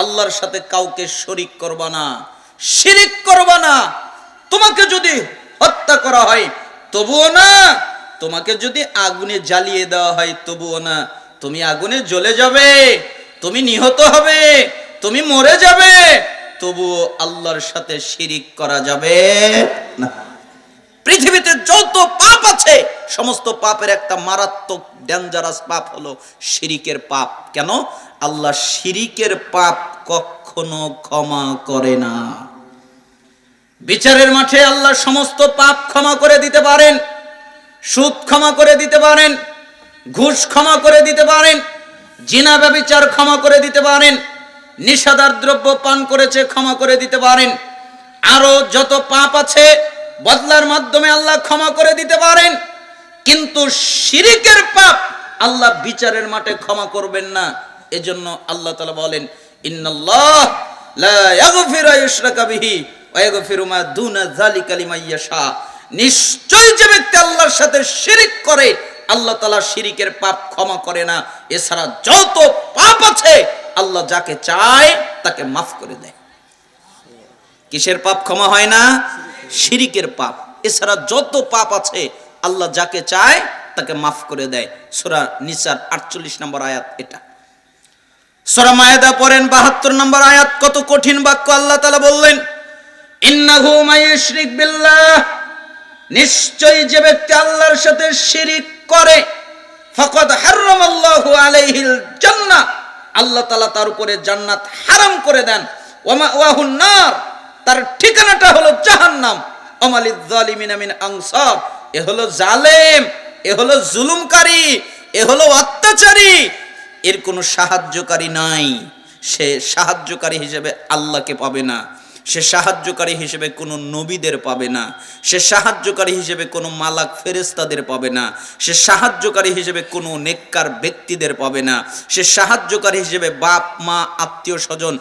আল্লাহর সাথে কাউকে শরিক করবা না, শিরিক করবা না। তোমাকে যদি হত্যা করা হয়, তবুও না। তোমাকে যদি আগুনে জ্বালিয়ে দেওয়া হয়, তবুও না। তুমি আগুনে জ্বলে যাবে, তুমি নিহত হবে, তুমি মরে যাবে, তবুও আল্লাহর সাথে শিরিক করা যাবে না। পৃথিবীতে যত পাপ আছে, সমস্ত পাপের একটা মারাত্মক ডেঞ্জারাস পাপ হলো শিরিকের পাপ। কেন? আল্লাহ শিরিকের পাপ কখনো ক্ষমা করে না। বিচারের মাঠে আল্লাহ সমস্ত পাপ ক্ষমা করে দিতে পারেন, সুদ ক্ষমা করে দিতে পারেন, ঘুষ ক্ষমা করে দিতে পারেন, জিনা ব্যবিচার ক্ষমা করে দিতে পারেন নিষাদার দ্রব্য পান করেছে ক্ষমা করে দিতে পারেন আরও যত পাপ আছে বদলার মাধ্যমে আল্লাহ ক্ষমা করে দিতে পারেন, কিন্তু শিরিকের পাপ আল্লাহ বিচারের মাঠে ক্ষমা করবেন না। এজন্য আল্লাহ তালা বলেন, ইন্নাল্লাহ নিশ্চয় যে ব্যক্তি আল্লাহর সাথে শিরিক করে, আল্লাহ তাআলা শিরিকের পাপ ক্ষমা করে না। এছাড়া যত পাপ আছে, আল্লাহ যাকে চায় তাকে মাফ করে দেয়। কিসের পাপ ক্ষমা হয় না? শিরিকের পাপ। এছাড়া যত পাপ আছে, আল্লাহ যাকে চায় তাকে মাফ করে দেয়। সোরা নিসার আটচল্লিশ নম্বর আয়াত এটা। সোরা মায়েদা পড়েন, বাহাত্তর নম্বর আয়াত, কত কঠিন বাক্য আল্লাহ তালা বললেন, ইন্নাহু যে ব্যক্তি আল্লাহর সাথে শিরিক করে, ফাকাদ হারামাল্লাহু আলাইহিল আল্লাহ তাআলা তার উপরে জান্নাত হারাম করে দেন। নার। তার ঠিকানাটা হলো জাহান্নাম। অমালিদ জালিমিন মিন আনসার। এ হলো জালেম। এ হলো জুলুমকারী, এ হলো অত্যাচারী। এর কোনো সাহায্যকারী নাই। সে সাহায্যকারী হিসেবে আল্লাহকে পাবে না। সে সাহায্যকারী হিসেবে কোনো নবীদের পাবে না। সে সাহায্যকারী হিসেবে কোনো মালাক ফেরেস্তাদের পাবে না। সে সাহায্যকারী হিসেবে কোনো নেককার ব্যক্তিদের পাবে না। সে সাহায্যকারী হিসেবে বাপ, মা, আত্মীয় স্বজন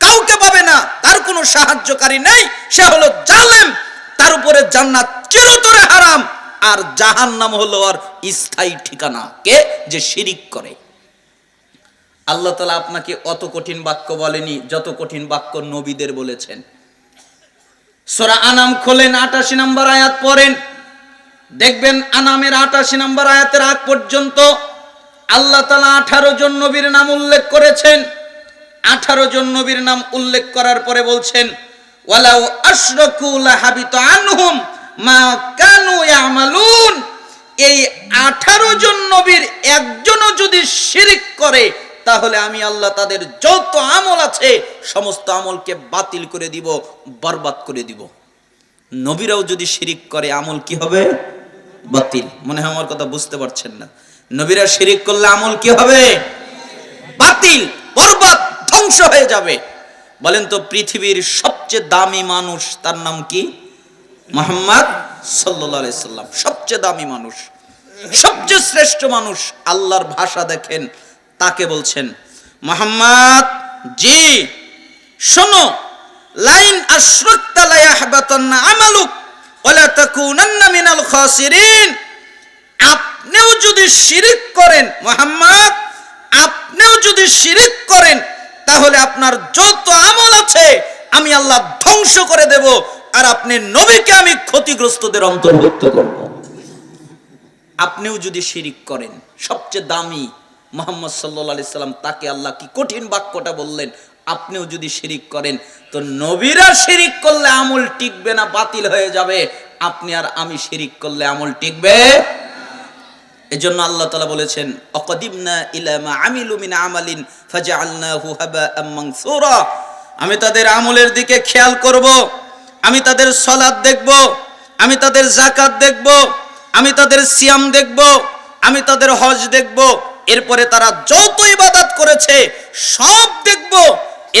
কাউকে পাবে না। তার কোনো সাহায্যকারী নেই। সে হলো জালেম। তার উপরে জান্নাত চিরতরে হারাম। আর জাহান নাম হলো আর স্থায়ী ঠিকানা। কে? যে শিরিক করে। আল্লাহ তালা আপনাকে অত কঠিন বাক্য বলেনি, যত কঠিন বাক্য নবীদের বলেছেন। সোরা আনাম খোলেন, আটাশি নম্বর আয়াত পড়েন। দেখবেন আনামের আটাশি নম্বর আয়াতের আগ পর্যন্ত আল্লাহ তালা আঠারো জন নবীর নাম উল্লেখ করেছেন। আঠারো জন নবীর নাম উল্লেখ করার পরে বলছেন, ওয়ালাউ আশরাকু লাহাবিত আনহুম এই আঠারো জন নবীর একজনও যদি শিরিক করে, তাহলে আমি আল্লাহ তাদের যত আমল আছে, সমস্ত আমলকে বাতিল করে দিব, বরবাদ করে দিব। নবীরাও যদি শিরিক করে, আমল কি হবে? বাতিল। মনে হয় আমার কথা বুঝতে পারছেন না। নবীরা শিরিক করলে আমল কি হবে? বাতিল, বরবাদ, ধ্বংস হয়ে যাবে। বলেন তো পৃথিবীর সবচেয়ে দামি মানুষ, তার নাম কি? মোহাম্মদ আলাইহি সাল্লাম, সবচেয়ে দামি মানুষ, সবচেয়ে শ্রেষ্ঠ মানুষ আল্লাহর ভাষা দেখেন, তাকে বলছেন, মোহাম্মদ, জি, শোনো, লাইন আমালুক মিনাল খাসিরিন। আপনিও যদি শিরিক করেন, মোহাম্মদ, আপনিও যদি শিরিক করেন, তাহলে আপনার যত আমল আছে, আমি আল্লাহ ধ্বংস করে দেব। আর আপনি নবীকে আমি ক্ষতিগ্রস্তদের অন্তর্ভুক্ত করব। আপনিও যদি শিরিক করেন, সবচেয়ে দামি মোহাম্মদ সাল্লা সাল্লাম তাকে আল্লাহ কি কঠিন বাক্যটা বললেন, আপনিও যদি শিরিক করেন, তো নবীরা শিরিক করলে আমল টিকবে না, বাতিল হয়ে যাবে। আপনি আর আমি শিরিক করলে আমল টিকবে? এজন্য আল্লাহ তালা বলেছেন অকদিমনা ইলামা আমিলু মিন আমালিন হাবাআম মানসুরা। আমি তাদের আমলের দিকে খেয়াল করব। আমি তাদের সলাদ দেখব, আমি তাদের জাকাত দেখব, আমি তাদের সিয়াম দেখব, আমি তাদের হজ দেখব। এরপরে তারা যত ইবাদত করেছে, সব দেখব।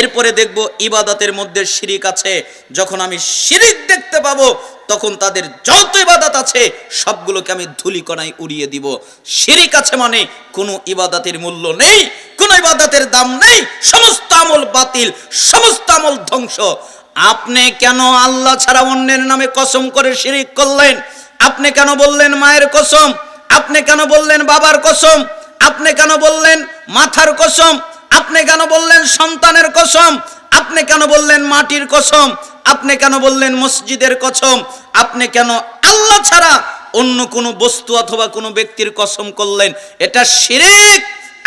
এরপরে দেখব ইবাদতের মধ্যে শিরিক আছে। যখন আমি শিরিক দেখতে পাবো, তখন তাদের যত ইবাদত আছে, সবগুলোকে আমি ধুলিকণায় উড়িয়ে দিব। শিরিক আছে মানে কোনো ইবাদতের মূল্য নেই, কোনো ইবাদতের দাম নেই, সমস্ত আমল বাতিল, সমস্ত আমল ধ্বংস। আপনি কেন আল্লাহ ছাড়া অন্যের নামে কসম করে শিরিক করলেন আপনি কেন বললেন মায়ের কসম আপনি কেন বললেন বাবার কসম আপনি কেন বললেন মাথার কসম আপনি কেন বললেন সন্তানের কসম আপনি কেন বললেন মাটির কসম আপনি কেন বললেন মসজিদের কসম আপনি কেন আল্লাহ ছাড়া অন্য কোনো বস্তু অথবা কোনো ব্যক্তির কসম করলেন এটা শিরিক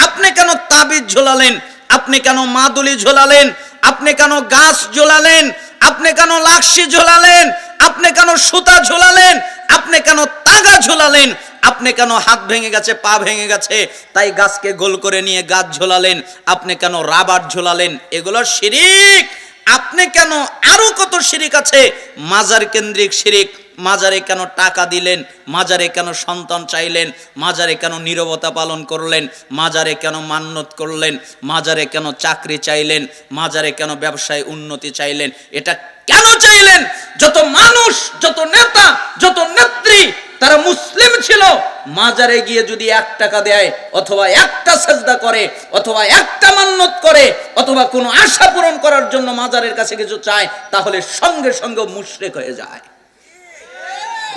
আপনি কেন তাবিজ ঝোলালেন আপনি কেন মাদুলি ঝোলালেন আপনি কেন গাছ ঝোলালেন? আপনি কেন লাক্সি ঝোলালেন? আপনি কেন সুতা ঝোলালেন? আপনি কেন তাগা ঝোলালেন? আপনি কেন হাত ভেঙে গেছে, পা ভেঙে গেছে, তাই গাছকে গোল করে নিয়ে গাছ ঝোলালেন? আপনি কেন রাবার ঝোলালেন? এগুলো শিরিক। আপনি কেন আরও কত শিরিক আছে? মাজার কেন্দ্রিক শিরিক। মাজারে কেন টাকা দিলেন? মাজারে কেন সন্তান চাইলেন? মাজারে কেন নীরবতা পালন করলেন? মাজারে কেন মান্যত করলেন? মাজারে কেন চাকরি চাইলেন? মাজারে কেন ব্যবসায় উন্নতি চাইলেন? এটা কেন চাইলেন? যত মানুষ, যত নেতা, যত নেত্রী, তারা মুসলিম ছিল। মাজারে গিয়ে যদি এক টাকা দেয়, অথবা একটা সেজদা করে, অথবা একটা মান্যত করে, অথবা কোনো আশা পূরণ করার জন্য মাজারের কাছে কিছু চায়, তাহলে সঙ্গে সঙ্গে মুশরেক হয়ে যায়।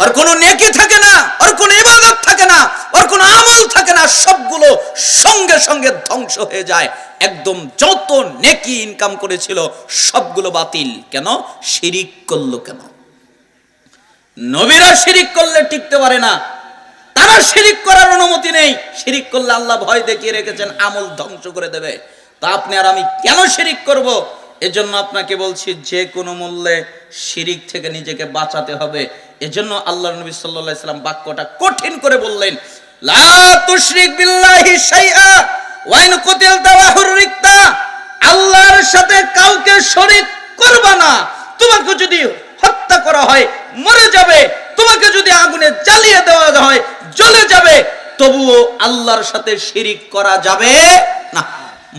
ওর কোনো নেকি থাকে না ওর কোনো ইবাদত থাকে না ওর কোনো আমল থাকে না, সবগুলো সঙ্গে সঙ্গে ধ্বংস হয়ে যায়। একদম যত নেকি ইনকাম করেছিল, সবগুলো বাতিল। কেন? শিরিক করল কেন? নবীরা শিরিক করলে টিকতে পারে না। তারা শিরিক করার অনুমতি নেই। শিরিক করলে আল্লাহ ভয় দেখিয়ে রেখেছেন, আমল ধ্বংস করে দেবে। তা আপনি আর আমি কেন শিরিক করব? এজন্য আপনাকে বলছি, যে কোনো মূল্যে শিরিক থেকে নিজেকে বাঁচাতে হবে। এজন্য আল্লাহ নবী আলাইহি সাল্লাম বাক্যটা কঠিন করে বললেন আল্লাহর সাথে কাউকে শরীক করবা না। তোমাকে যদি হত্যা করা হয়, মরে যাবে। তোমাকে যদি আগুনে জ্বালিয়ে দেওয়া হয়, জ্বলে যাবে। তবুও আল্লাহর সাথে শিরিক করা যাবে